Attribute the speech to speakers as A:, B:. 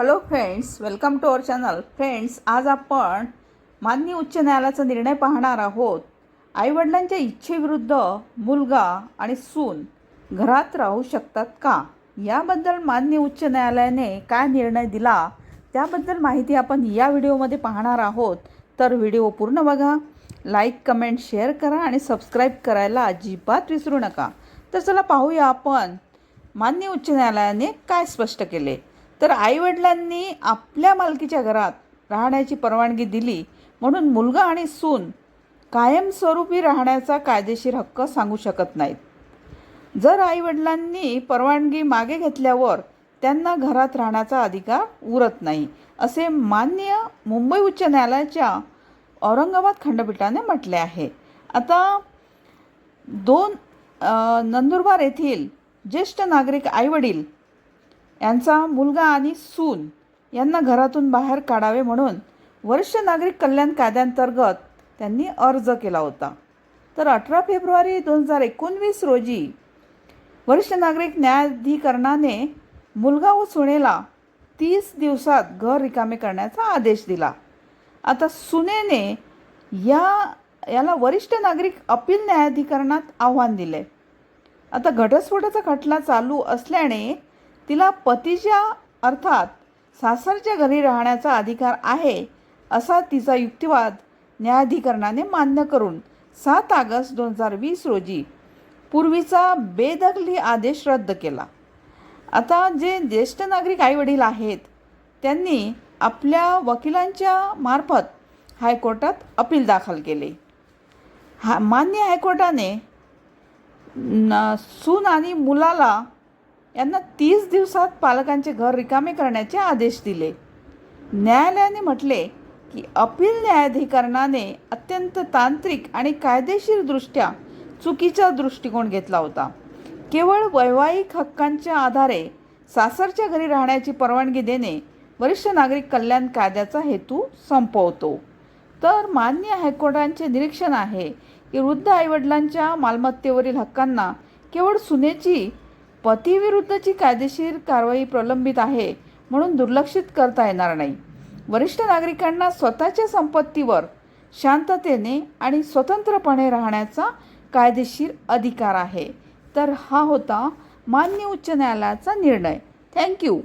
A: Hello friends welcome to our channel friends आज आपण माननीय उच्च न्यायालयाचा निर्णय पाहणार आहोत. आईवडिलांच्या इच्छेविरुद्ध मुलगा आणि सून घरात राहू शकतात का? याबद्दल मान्य उच्च न्यायालयाने काय निर्णय दिला? त्याबद्दल माहिती आपण या व्हिडिओमध्ये पाहणार आहोत. तर व्हिडिओ पूर्ण बघा. लाईक कमेंट शेअर करा आणि सबस्क्राईब करायला अजिबात विसरू नका. तर चला पाहूया आपण मान्य उच्च न्यायालयाने काय स्पष्ट केले. तर आईवडिलांनी आपल्या मालकीच्या घरात राहण्याची परवानगी दिली. म्हणून मुलगा आणि सून कायमस्वरूपी राहण्याचा कायदेशीर हक्क सांगू शकत नाहीत. जर आईवडिलांनी परवानगी मागे घेतल्यावर त्यांना घरात राहण्याचा अधिकार उरत नाही असे मान्य मुंबई उच्च न्यायालयाच्या औरंगाबाद खंडपीठाने म्हटले आहे. आता दोन नंदुरबार येथील ज्येष्ठ नागरिक आईवडील यांचा मुलगा आणि सून यांना घरातून बाहेर काढावे म्हणून वरिष्ठ नागरिक कल्याण कायद्यांतर्गत त्यांनी अर्ज केला होता. तर अठरा फेब्रुवारी दोन हजार एकोणवीस रोजी वरिष्ठ नागरिक न्यायाधिकरणाने मुलगा व सुनेला तीस दिवसात घर रिकामे करण्याचा आदेश दिला. आता सुनेने या याला वरिष्ठ नागरिक अपील न्यायाधिकरणात आव्हान दिले. आता घटस्फोटाचा खटला चालू असल्याने तिला पतीच्या अर्थात सासरच्या घरी राहण्याचा अधिकार आहे असा तिचा युक्तिवाद न्यायाधिकरणाने मान्य करून सात ऑगस्ट दोन हजार वीस रोजी पूर्वीचा बेदखली आदेश रद्द केला. आता जे ज्येष्ठ नागरिक आईवडील आहेत त्यांनी आपल्या वकिलांच्या मार्फत हायकोर्टात अपील दाखल केले. हा मान्य हायकोर्टाने न सून आणि मुलाला यांना तीस दिवसात पालकांचे घर रिकामे करण्याचे आदेश दिले. न्यायालयाने म्हटले की अपील न्यायाधिकरणाने अत्यंत तांत्रिक आणि कायदेशीरदृष्ट्या चुकीचा दृष्टिकोन घेतला होता. केवळ वैवाहिक हक्कांच्या आधारे सासरच्या घरी राहण्याची परवानगी देणे वरिष्ठ नागरिक कल्याण कायद्याचा हेतू संपवतो. तर मान्य हायकोर्टांचे निरीक्षण आहे की वृद्ध आईवडिलांच्या मालमत्तेवरील हक्कांना केवळ सुनेची पतीविरुद्धची कायदेशीर कारवाई प्रलंबित आहे म्हणून दुर्लक्षित करता येणार नाही. वरिष्ठ नागरिकांना स्वतःच्या संपत्तीवर शांततेने आणि स्वतंत्रपणे राहण्याचा कायदेशीर अधिकार आहे. तर हा होता मान्य उच्च न्यायालयाचा निर्णय. थँक्यू